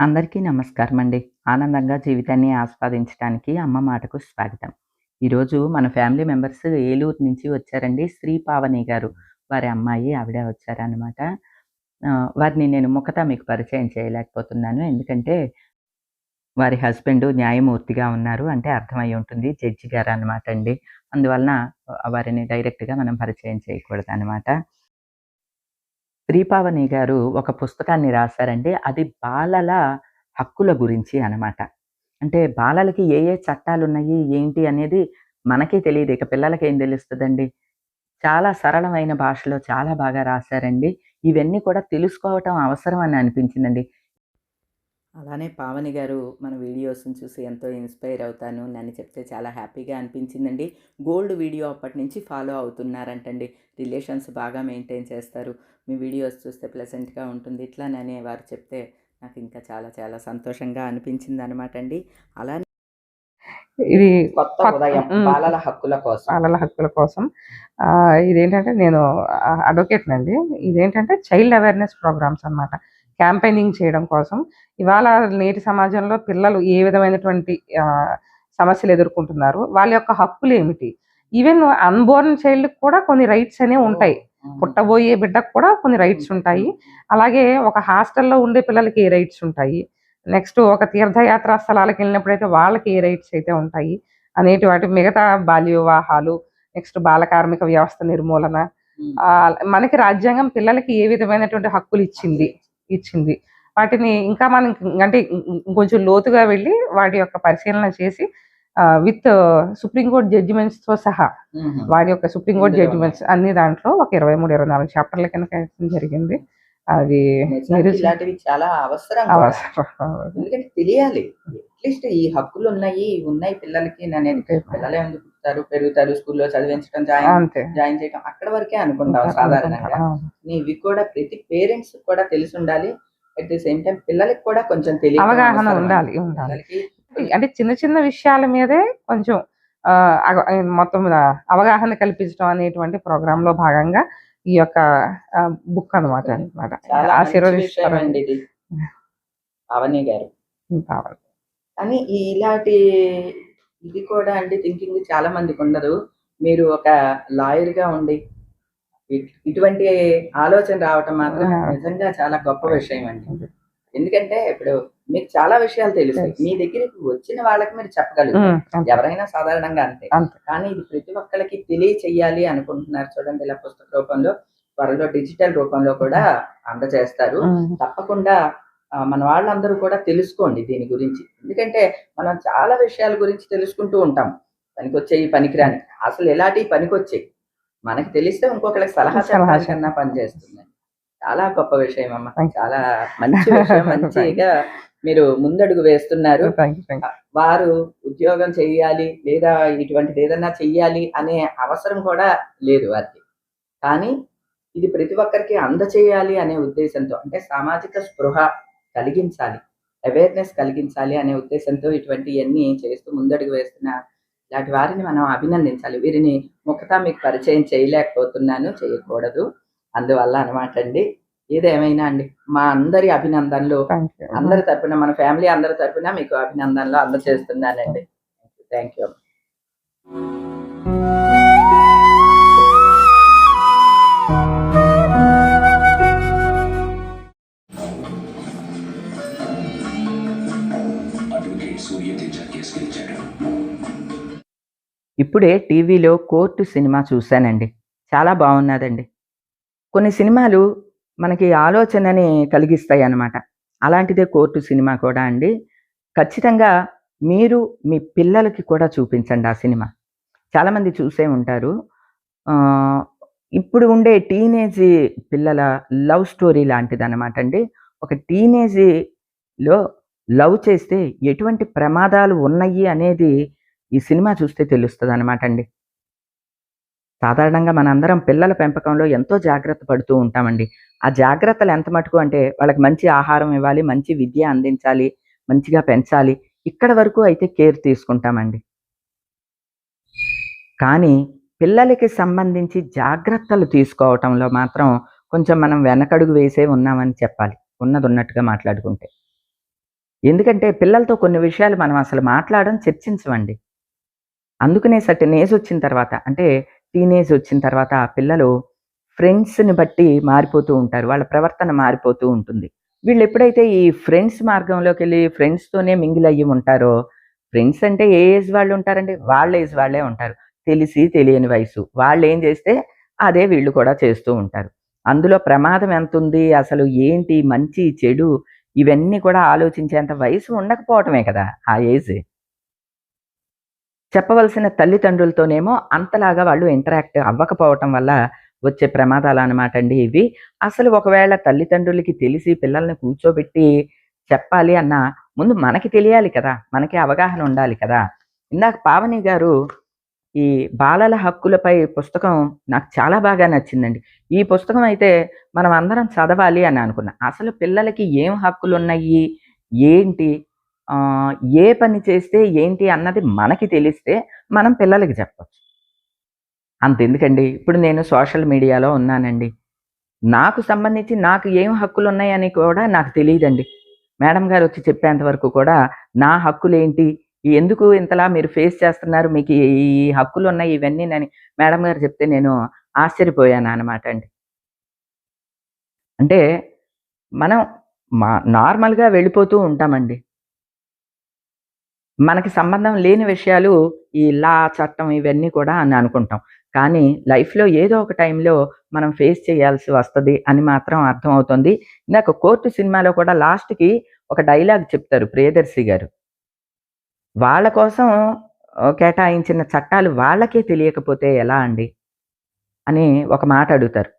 అందరికీ నమస్కారం అండి ఆనందంగా జీవితాన్ని ఆస్వాదించడానికి అమ్మ మాటకు స్వాగతం. ఈరోజు మన ఫ్యామిలీ మెంబర్స్ ఏలూరు నుంచి వచ్చారండి శ్రీ పావని గారు. వారి అమ్మాయి ఆవిడ వచ్చారనమాట వారిని నేను ముఖత మీకు పరిచయం చేయలేకపోతున్నాను. ఎందుకంటే వారి హస్బెండ్ న్యాయమూర్తిగా ఉన్నారు అంటే అర్థమై ఉంటుంది జడ్జి గారు అనమాట అండి. అందువలన వారిని డైరెక్ట్గా మనం పరిచయం చేయకూడదు అనమాట శ్రీపావని గారు ఒక పుస్తకాన్ని రాశారండి. అది బాలల హక్కుల గురించి అనమాట అంటే బాలలకి ఏ ఏ చట్టాలు ఉన్నాయి ఏంటి అనేది మనకే తెలియదు. ఇక పిల్లలకి ఏం తెలుస్తుందండి? చాలా సరళమైన భాషలో చాలా బాగా రాశారండి. ఇవన్నీ కూడా తెలుసుకోవటం అవసరం అని అనిపించిందండి. అలానే పావని గారు మన వీడియోస్ని చూసి ఎంతో ఇన్స్పైర్ అవుతాను. నన్ను చెప్తే చాలా హ్యాపీగా అనిపించిందండి. గోల్డ్ వీడియో అప్పటి నుంచి ఫాలో అవుతున్నారంటండి. రిలేషన్స్ బాగా మెయింటైన్ చేస్తారు. మీ వీడియోస్ చూస్తే ప్లెజెంట్గా ఉంటుంది. ఇట్లానని వారు చెప్తే నాకు ఇంకా చాలా చాలా సంతోషంగా అనిపించింది అనమాట అండి అలానే ఇది కొత్త ఉదయం. బాలల హక్కుల కోసం. బాలల హక్కుల కోసం. ఇదేంటంటే నేను అడ్వకేట్ అండి ఇదేంటంటే చైల్డ్ అవేర్నెస్ ప్రోగ్రామ్స్ అన్నమాట. క్యాంపెయినింగ్ చేయడం కోసం ఇవాళ నేటి సమాజంలో పిల్లలు ఏ విధమైనటువంటి సమస్యలు ఎదుర్కొంటున్నారు వాళ్ళ యొక్క హక్కులు ఏమిటి? ఈవెన్ అన్బోర్న్ చైల్డ్ కూడా కొన్ని రైట్స్ అనేవి ఉంటాయి. పుట్టబోయే బిడ్డకు కూడా కొన్ని రైట్స్ ఉంటాయి. అలాగే ఒక హాస్టల్లో ఉండే పిల్లలకి ఏ రైట్స్ ఉంటాయి? నెక్స్ట్ ఒక తీర్థయాత్రా స్థలాలకు వెళ్ళినప్పుడైతే వాళ్ళకి ఏ రైట్స్ అయితే ఉంటాయి? అనేటి వాటి మిగతా బాల్య వివాహాలు నెక్స్ట్ బాల కార్మిక వ్యవస్థ నిర్మూలన మనకి రాజ్యాంగం పిల్లలకి ఏ విధమైనటువంటి హక్కులు ఇచ్చింది? ఇచ్చింది. వాటిని ఇంకా మనం అంటే ఇంకొంచెం లోతుగా వెళ్ళి వాటి యొక్క పరిశీలన చేసి విత్ సుప్రీంకోర్టు జడ్జిమెంట్స్తో సహా. వారి యొక్క సుప్రీంకోర్టు జడ్జిమెంట్స్ అన్ని దాంట్లో ఒక ఇరవై మూడు ఇరవై నాలుగు చాప్టర్ల కింద వేయడం జరిగింది. అది ఇలాంటివి చాలా అవసరం. ఎందుకంటే తెలియాలి. అట్లీస్ట్ ఈ హక్కులు ఉన్నాయి ఉన్నాయి పిల్లలకి అనేది పిల్లలు ఎందుకు పుడతారు పెరుగుతారు స్కూల్లో చదివించడం జాయిన్ జాయిన్ చేయడం అక్కడ వరకే అనుకుంటాం సాధారణంగా. ఇవి కూడా ప్రతి పేరెంట్స్ కూడా తెలిసి ఉండాలి. అట్ ది సేమ్ టైం పిల్లలకి కూడా కొంచెం తెలియ అవగాహన ఉండాలి అంటే చిన్న చిన్న విషయాల మీదే కొంచెం మొత్తం అవగాహన కల్పించడం అనేటువంటి ప్రోగ్రామ్లో భాగంగా ఈ యొక్క బుక్ అనమాట అనమాట అండి ఇది. అవని గారు. కానీ ఇలాంటి ఇది కూడా అండి థింకింగ్ చాలా మందికి ఉండదు మీరు ఒక లాయర్గా ఉండి ఇట్- ఇటువంటి ఆలోచన రావటం మాత్రం. నిజంగా చాలా గొప్ప విషయం అండి ఎందుకంటే ఇప్పుడు మీకు చాలా విషయాలు తెలుసు. మీ దగ్గరికి వచ్చిన వాళ్ళకి మీరు చెప్పగలుగుతారు అంతే. ఎవరైనా సాధారణంగా అంతే. కానీ ఇది ప్రతి ఒక్కరికి తెలియచెయ్యాలి అనుకుంటున్నారు చూడండి ఇలా పుస్తక రూపంలో త్వరలో డిజిటల్ రూపంలో కూడా అందజేస్తారు తప్పకుండా మన వాళ్ళందరూ కూడా తెలుసుకోండి దీని గురించి. ఎందుకంటే మనం చాలా విషయాల గురించి తెలుసుకుంటూ ఉంటాం. పనికొచ్చేయి పనికిరాని. అసలు ఎలాంటి పనికొచ్చేయి? మనకి తెలిస్తే ఇంకొకరికి సలహా సలహా చెప్పడానికన్నా పనిచేస్తుంది చాలా గొప్ప విషయం అమ్మ. చాలా మంచి విషయం మంచిగా మీరు ముందడుగు వేస్తున్నారు. వారు ఉద్యోగం చేయాలి లేదా ఇటువంటిది ఏదన్నా చెయ్యాలి అనే అవసరం కూడా లేదు వారికి. కానీ ఇది ప్రతి ఒక్కరికి అందచేయాలి అనే ఉద్దేశంతో అంటే సామాజిక స్పృహ కలిగించాలి. అవేర్నెస్ కలిగించాలి అనే ఉద్దేశంతో ఇటువంటివన్నీ చేస్తూ ముందడుగు వేస్తున్న ఇలాంటి వారిని మనం అభినందించాలి. వీరిని ముఖత మీకు పరిచయం చేయలేకపోతున్నాను చేయకూడదు. అందువల్ల అనమాట అండి. ఏదేమైనా అండి? మా అందరి అభినందనలు. అందరి తరపున మన ఫ్యామిలీ అందరి తరపున మీకు అభినందనలు అందజేస్తున్నానండి. థ్యాంక్ యూ ఇప్పుడే టీవీలో కోర్టు సినిమా చూశానండి. చాలా బాగున్నదండి. కొన్ని సినిమాలు మనకి ఆలోచనని కలిగిస్తాయి అన్నమాట అలాంటిదే కోర్టు సినిమా కూడా అండి. ఖచ్చితంగా మీరు మీ పిల్లలకి కూడా చూపించండి ఆ సినిమా. చాలామంది చూసే ఉంటారు. ఇప్పుడు ఉండే టీనేజ్ పిల్లల లవ్ స్టోరీ లాంటిది అనమాట అండి. ఒక టీనేజ్లో లవ్ చేస్తే ఎటువంటి ప్రమాదాలు ఉన్నాయి అనేది ఈ సినిమా చూస్తే తెలుస్తుంది అనమాట అండి సాధారణంగా మనందరం పిల్లల పెంపకంలో ఎంతో జాగ్రత్త పడుతూ ఉంటామండి. ఆ జాగ్రత్తలు ఎంత మటుకు అంటే వాళ్ళకి మంచి ఆహారం ఇవ్వాలి మంచి విద్య అందించాలి మంచిగా పెంచాలి. ఇక్కడ వరకు అయితే కేర్ తీసుకుంటామండి. కానీ పిల్లలకి సంబంధించి జాగ్రత్తలు తీసుకోవటంలో మాత్రం కొంచెం మనం వెనకడుగు వేసే ఉన్నామని చెప్పాలి. ఉన్నది ఉన్నట్టుగా మాట్లాడుకుంటే. ఎందుకంటే పిల్లలతో కొన్ని విషయాలు మనం అసలు మాట్లాడడం చర్చించమండి. అందుకనే సర్టెన్ ఏజ్ వచ్చిన తర్వాత అంటే టీనేజ్ వచ్చిన తర్వాత ఆ పిల్లలు ఫ్రెండ్స్ని బట్టి మారిపోతూ ఉంటారు. వాళ్ళ ప్రవర్తన మారిపోతూ ఉంటుంది. వీళ్ళు ఎప్పుడైతే ఈ ఫ్రెండ్స్ మార్గంలోకి వెళ్ళి ఫ్రెండ్స్తోనే మింగిల్ అయ్యి ఉంటారో ఫ్రెండ్స్ అంటే ఏ ఏజ్ వాళ్ళు ఉంటారండి? వాళ్ళ ఏజ్ వాళ్ళే ఉంటారు. తెలిసి తెలియని వయసు. వాళ్ళు ఏం చేస్తే అదే వీళ్ళు కూడా చేస్తూ ఉంటారు. అందులో ప్రమాదం ఎంత ఉంది అసలు ఏంటి? మంచి చెడు? ఇవన్నీ కూడా ఆలోచించేంత వయసు ఉండకపోవటమే కదా ఆ ఏజ్. చెప్పవలసిన తల్లిదండ్రులతోనేమో అంతలాగా వాళ్ళు ఇంటరాక్ట్ అవ్వకపోవటం వల్ల వచ్చే ప్రమాదాలు అనమాట అండి ఇవి. అసలు ఒకవేళ తల్లిదండ్రులకి తెలిసి పిల్లల్ని కూర్చోబెట్టి చెప్పాలి అన్న ముందు మనకి తెలియాలి కదా మనకి అవగాహన ఉండాలి కదా. ఇందాక పావని గారు ఈ బాలల హక్కులపై పుస్తకం నాకు చాలా బాగా నచ్చిందండి. ఈ పుస్తకం అయితే మనం అందరం చదవాలి అని అనుకున్నా. అసలు పిల్లలకి ఏం హక్కులు ఉన్నాయి ఏంటి? ఏ పని చేస్తే ఏంటి అన్నది మనకి తెలిస్తే మనం పిల్లలకి చెప్పచ్చు. అంతెందుకండి? ఇప్పుడు నేను సోషల్ మీడియాలో ఉన్నానండి. నాకు సంబంధించి నాకు ఏం హక్కులు ఉన్నాయని కూడా నాకు తెలియదండి. మేడం గారు వచ్చి చెప్పేంత వరకు కూడా నా హక్కులు ఏంటి ఎందుకు ఇంతలా మీరు ఫేస్ చేస్తున్నారు? మీకు ఈ హక్కులు ఉన్నాయి ఇవన్నీ అని మేడం గారు చెప్తే నేను ఆశ్చర్యపోయాను అనమాట అండి. అంటే మనం మా నార్మల్గా వెళ్ళిపోతూ ఉంటామండి. మనకి సంబంధం లేని విషయాలు ఈ లా చట్టం ఇవన్నీ కూడా అని అనుకుంటాం. కానీ లైఫ్లో ఏదో ఒక టైంలో మనం ఫేస్ చేయాల్సి వస్తుంది అని మాత్రం అర్థమవుతుంది. ఇందాక కోర్టు సినిమాలో కూడా లాస్ట్కి ఒక డైలాగ్ చెప్తారు ప్రియదర్శి గారు. వాళ్ళ కోసం కేటాయించిన చట్టాలు వాళ్ళకే తెలియకపోతే ఎలా అండి? అని ఒక మాట అడుగుతారు.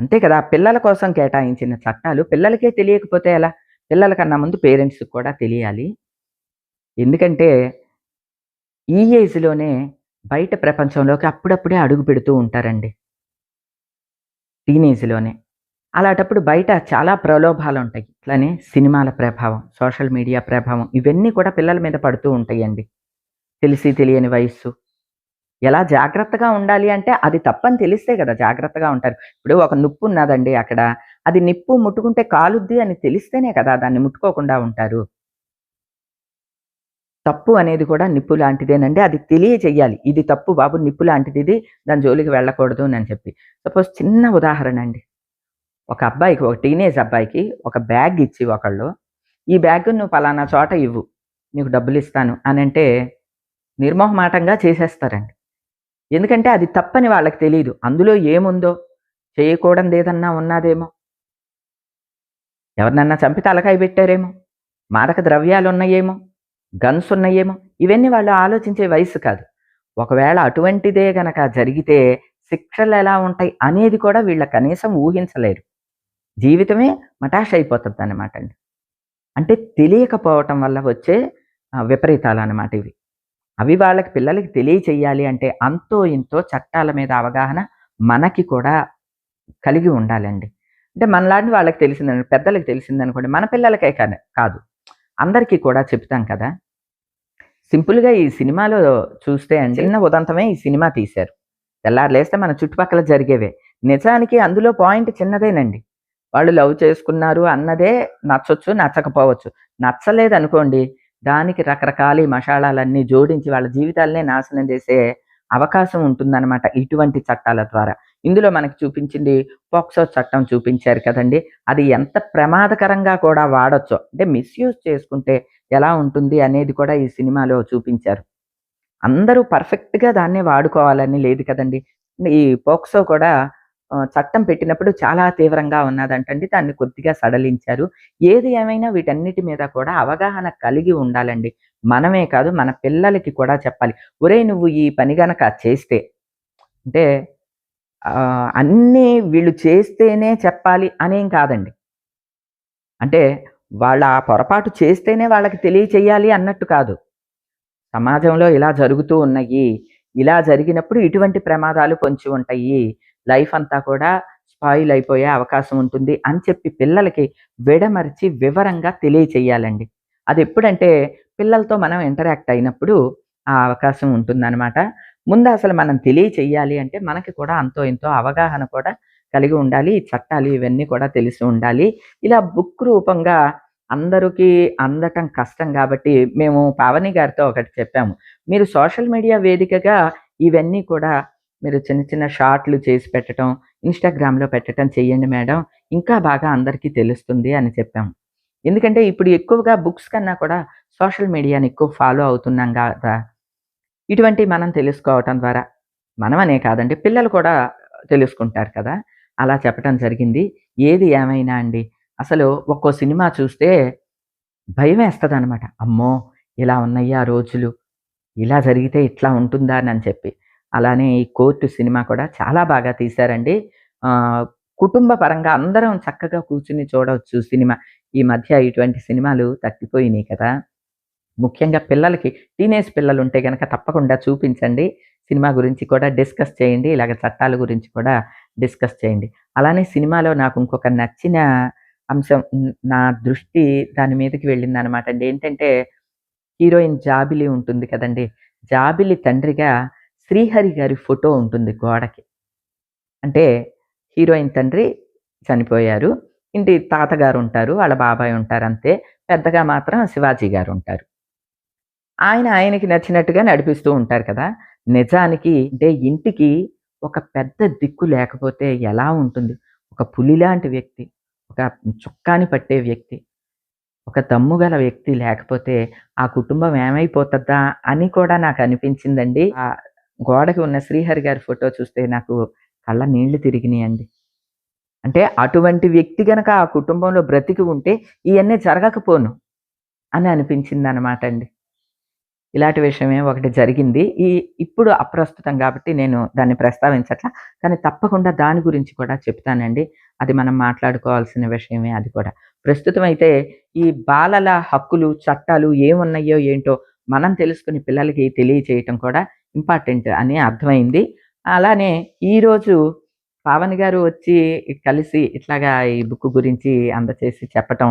అంతే కదా పిల్లల కోసం కేటాయించిన చట్టాలు పిల్లలకే తెలియకపోతే ఎలా? పిల్లల కన్నా ముందు పేరెంట్స్కి కూడా తెలియాలి. ఎందుకంటే ఈ ఏజ్లోనే బయట ప్రపంచంలోకి అప్పుడప్పుడే అడుగు పెడుతూ ఉంటారండి. టీనేజ్లోనే. అలాంటప్పుడు బయట చాలా ప్రలోభాలు ఉంటాయి ఇట్లానే సినిమాల ప్రభావం సోషల్ మీడియా ప్రభావం ఇవన్నీ కూడా పిల్లల మీద పడుతూ ఉంటాయండి. తెలిసి తెలియని వయస్సు. ఎలా జాగ్రత్తగా ఉండాలి అంటే అది తప్పని తెలిస్తే కదా జాగ్రత్తగా ఉంటారు. ఇప్పుడు ఒక నిప్పు ఉన్నదండి అక్కడ. అది నిప్పు ముట్టుకుంటే కాలుద్ది అని తెలిస్తేనే కదా దాన్ని ముట్టుకోకుండా ఉంటారు. తప్పు అనేది కూడా నిప్పు లాంటిదేనండి. అది తెలియజేయాలి ఇది తప్పు బాబు నిప్పు లాంటిది ఇది దాని జోలికి వెళ్ళకూడదు అని చెప్పి. సపోజ్ చిన్న ఉదాహరణ అండి ఒక అబ్బాయికి ఒక టీనేజ్ అబ్బాయికి ఒక బ్యాగ్ ఇచ్చి ఒకళ్ళు ఈ బ్యాగ్ నువ్వు పలానా చోట ఇవ్వు. నీకు డబ్బులు ఇస్తాను అని అంటే నిర్మోహమాటంగా చేసేస్తారండి. ఎందుకంటే అది తప్పని వాళ్ళకి తెలియదు అందులో ఏముందో? చేయకూడదు ఏదన్నా ఉన్నదేమో? ఎవరినన్నా చంపి తలకాయ పెట్టారేమో? మాదక ద్రవ్యాలు ఉన్నాయేమో గన్స్ ఉన్నాయేమో ఇవన్నీ వాళ్ళు ఆలోచించే వయసు కాదు. ఒకవేళ అటువంటిదే గనక జరిగితే శిక్షలు ఎలా ఉంటాయి అనేది కూడా వీళ్ళ కనీసం ఊహించలేరు. జీవితమే మటాష్ అయిపోతుంది అనమాట అండి. అంటే తెలియకపోవటం వల్ల వచ్చే విపరీతాలు అన్నమాట ఇవి. అవి వాళ్ళకి పిల్లలకి తెలియచేయాలి అంటే అంతో ఇంతో చట్టాల మీద అవగాహన మనకి కూడా కలిగి ఉండాలండి. అంటే మనలాంటి వాళ్ళకి తెలిసిందని పెద్దలకి తెలిసిందనుకోండి మన పిల్లలకే కానీ కాదు. అందరికీ కూడా చెప్తాం కదా. సింపుల్గా ఈ సినిమాలో చూస్తే అండి చిన్న ఉదంతమే ఈ సినిమా తీశారు. తెల్లారు లేస్తే మన చుట్టుపక్కల జరిగేవే. నిజానికి అందులో పాయింట్ చిన్నదేనండి. వాళ్ళు లవ్ చేసుకున్నారు అన్నదే నచ్చొచ్చు నచ్చకపోవచ్చు. నచ్చలేదు అనుకోండి దానికి రకరకాల ఈ మసాలాలన్నీ జోడించి వాళ్ళ జీవితాలనే నాశనం చేసే అవకాశం ఉంటుందన్నమాట ఇటువంటి చట్టాల ద్వారా. ఇందులో మనకి చూపించింది పోక్సో చట్టం చూపించారు కదండి. అది ఎంత ప్రమాదకరంగా కూడా వాడచ్చు. అంటే మిస్యూజ్ చేసుకుంటే ఎలా ఉంటుంది అనేది కూడా ఈ సినిమాలో చూపించారు. అందరూ పర్ఫెక్ట్గా దాన్నే వాడుకోవాలని లేదు కదండి. ఈ పోక్సో కూడా చట్టం పెట్టినప్పుడు చాలా తీవ్రంగా ఉన్నదంటండి. దాన్ని కొద్దిగా సడలించారు. ఏది ఏమైనా వీటన్నిటి మీద కూడా అవగాహన కలిగి ఉండాలండి. మనమే కాదు మన పిల్లలకి కూడా చెప్పాలి. ఒరే నువ్వు ఈ పని గనక చేస్తే అంటే అన్నీ వీళ్ళు చేస్తేనే చెప్పాలి అనేం కాదండి. అంటే వాళ్ళ ఆ పొరపాటు చేస్తేనే వాళ్ళకి తెలియచేయాలి అన్నట్టు కాదు. సమాజంలో ఇలా జరుగుతూ ఉన్నాయి ఇలా జరిగినప్పుడు ఇటువంటి ప్రమాదాలు పొంచి ఉంటాయి లైఫ్ అంతా కూడా స్పాయిల్ అయిపోయే అవకాశం ఉంటుంది అని చెప్పి పిల్లలకి విడమరిచి వివరంగా తెలియచేయాలండి అది ఎప్పుడంటే పిల్లలతో మనం ఇంటరాక్ట్ అయినప్పుడు ఆ అవకాశం ఉంటుందన్నమాట ముందు అసలు మనం తెలియచేయాలి అంటే మనకి కూడా అంతో ఇంతో అవగాహన కూడా కలిగి ఉండాలి చట్టాలు ఇవన్నీ కూడా తెలిసి ఉండాలి ఇలా బుక్ రూపంగా అందరికీ అందటం కష్టం కాబట్టి మేము పావని గారితో ఒకటి చెప్పాము. మీరు సోషల్ మీడియా వేదికగా ఇవన్నీ కూడా మీరు చిన్న చిన్న షార్ట్‌లు చేసి పెట్టటం, ఇన్‌స్టాగ్రామ్‌లో పెట్టటం చెయ్యండి మేడం. ఇంకా బాగా అందరికీ తెలుస్తుంది అని చెప్పాము. ఎందుకంటే ఇప్పుడు ఎక్కువగా బుక్స్ కన్నా కూడా సోషల్ మీడియాని ఎక్కువ ఫాలో అవుతున్నాం కదా ఇటువంటివి మనం తెలుసుకోవటం ద్వారా మనమనే కాదండి పిల్లలు కూడా తెలుసుకుంటారు కదా! అలా చెప్పటం జరిగింది. ఏది ఏమైనా అండి అసలు ఒక్కో సినిమా చూస్తే భయమేస్తదనమాట. అమ్మో! ఇలా ఉన్నాయా రోజులు. ఇలా జరిగితే ఇట్లా ఉంటుందా అని చెప్పి. అలానే ఈ 'కోర్టు' సినిమా కూడా చాలా బాగా తీశారండి. కుటుంబ పరంగా అందరం చక్కగా కూర్చుని చూడవచ్చు సినిమా. ఈ మధ్య ఇటువంటి సినిమాలు తగ్గిపోయినాయి కదా! ముఖ్యంగా పిల్లలకి టీనేజ్ పిల్లలు ఉంటే కనుక తప్పకుండా చూపించండి. సినిమా గురించి కూడా డిస్కస్ చేయండి. ఇలాగ చట్టాల గురించి కూడా డిస్కస్ చేయండి. అలానే సినిమాలో నాకు ఇంకొక నచ్చిన అంశం నా దృష్టి దాని మీదకి వెళ్ళింది అనమాట అండి. ఏంటంటే హీరోయిన్ జాబిలి ఉంటుంది కదండి జాబిలి తండ్రిగా శ్రీహరి గారి ఫోటో ఉంటుంది గోడకి. అంటే హీరోయిన్ తండ్రి చనిపోయారు. ఇంటి తాతగారు ఉంటారు. వాళ్ళ బాబాయ్ ఉంటారు అంతే. పెద్దగా మాత్రం శివాజీ గారు ఉంటారు. ఆయన ఆయనకి నచ్చినట్టుగా నడిపిస్తూ ఉంటారు కదా! నిజానికి అంటే ఇంటికి ఒక పెద్ద దిక్కు లేకపోతే ఎలా ఉంటుంది? ఒక పులిలాంటి వ్యక్తి, ఒక చుక్కాని పట్టే వ్యక్తి, ఒక దమ్ముగల వ్యక్తి లేకపోతే ఆ కుటుంబం ఏమైపోతుందా అని కూడా నాకు అనిపించిందండి. ఆ గోడకి ఉన్న శ్రీహరి గారి ఫోటో చూస్తే నాకు కళ్ళ నీళ్ళు తిరిగినాయండి. అంటే అటువంటి వ్యక్తి గనక ఆ కుటుంబంలో బ్రతికి ఉంటే ఇవన్నీ జరగకపోను అని అనిపించింది అనమాట అండి. ఇలాంటి విషయమే ఒకటి జరిగింది. ఈ ఇప్పుడు అప్రస్తుతం కాబట్టి నేను దాన్ని ప్రస్తావించట్ల. కానీ తప్పకుండా దాని గురించి కూడా చెప్తానండి. అది మనం మాట్లాడుకోవాల్సిన విషయమే అది కూడా. ప్రస్తుతం అయితే ఈ బాలల హక్కులు, చట్టాలు ఏమున్నాయో ఏంటో మనం తెలుసుకుని పిల్లలకి తెలియచేయటం కూడా ఇంపార్టెంట్ అని అర్థమైంది. అలానే ఈరోజు పావని గారు వచ్చి కలిసి ఇట్లాగా ఈ బుక్ గురించి అందచేసి చెప్పటం.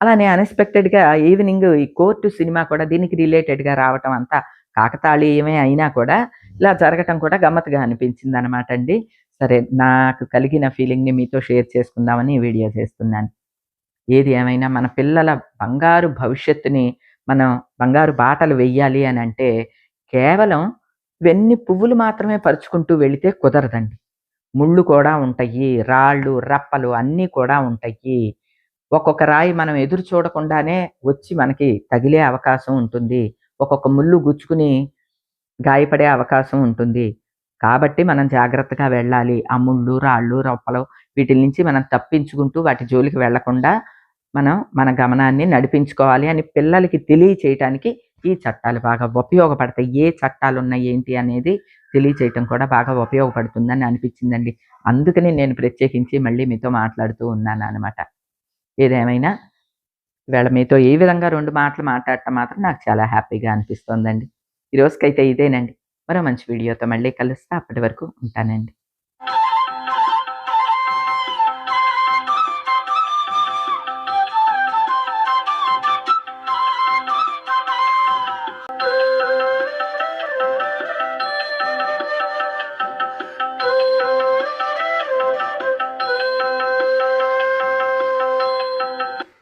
అలానే అన్‌ఎక్స్‌పెక్టెడ్‌గా ఈవినింగ్ ఈ 'కోర్టు' సినిమా కూడా దీనికి రిలేటెడ్‌గా రావటం అంతా కాకతాళీయమే అయినా కూడా ఇలా జరగటం కూడా గమ్మత్తుగా అనిపించిందనమాట అండి. సరే నాకు కలిగిన ఫీలింగ్‌ని మీతో షేర్ చేసుకుందామని వీడియో చేస్తున్నాను. ఏది ఏమైనా మన పిల్లల బంగారు భవిష్యత్తుని మనం బంగారు బాటలు వెయ్యాలి అని అంటే కేవలం వెన్ని పువ్వులు మాత్రమే పరుచుకుంటూ వెళితే కుదరదండి. ముళ్ళు కూడా ఉంటాయి. రాళ్ళు, రప్పలు అన్నీ కూడా ఉంటాయి. ఒక్కొక్క రాయి మనం ఎదురు చూడకుండానే వచ్చి మనకి తగిలే అవకాశం ఉంటుంది. ఒక్కొక్క ముళ్ళు గుచ్చుకుని గాయపడే అవకాశం ఉంటుంది. కాబట్టి మనం జాగ్రత్తగా వెళ్ళాలి. ఆ ముళ్ళు, రాళ్ళు, రప్పలు వీటి నుంచి మనం తప్పించుకుంటూ వాటి జోలికి వెళ్ళకుండా మనం మన గమనాన్ని నడిపించుకోవాలి అని పిల్లలకి తెలియచేయటానికి ఈ చట్టాలు బాగా ఉపయోగపడతాయి. ఏ చట్టాలు ఉన్నాయి ఏంటి అనేది తెలియచేయటం కూడా బాగా ఉపయోగపడుతుందని అనిపించిందండి. అందుకని నేను ప్రత్యేకించి మళ్ళీ మీతో మాట్లాడుతూ ఉన్నాను అనమాట ఏదేమైనా ఇవాళ మీతో ఈ విధంగా రెండు మాటలు మాట్లాడటం మాత్రం నాకు చాలా హ్యాపీగా అనిపిస్తోందండి. ఈ రోజుకైతే ఇదేనండి. మరో మంచి వీడియోతో మళ్ళీ కలుస్తా. అప్పటి వరకు ఉంటానండి.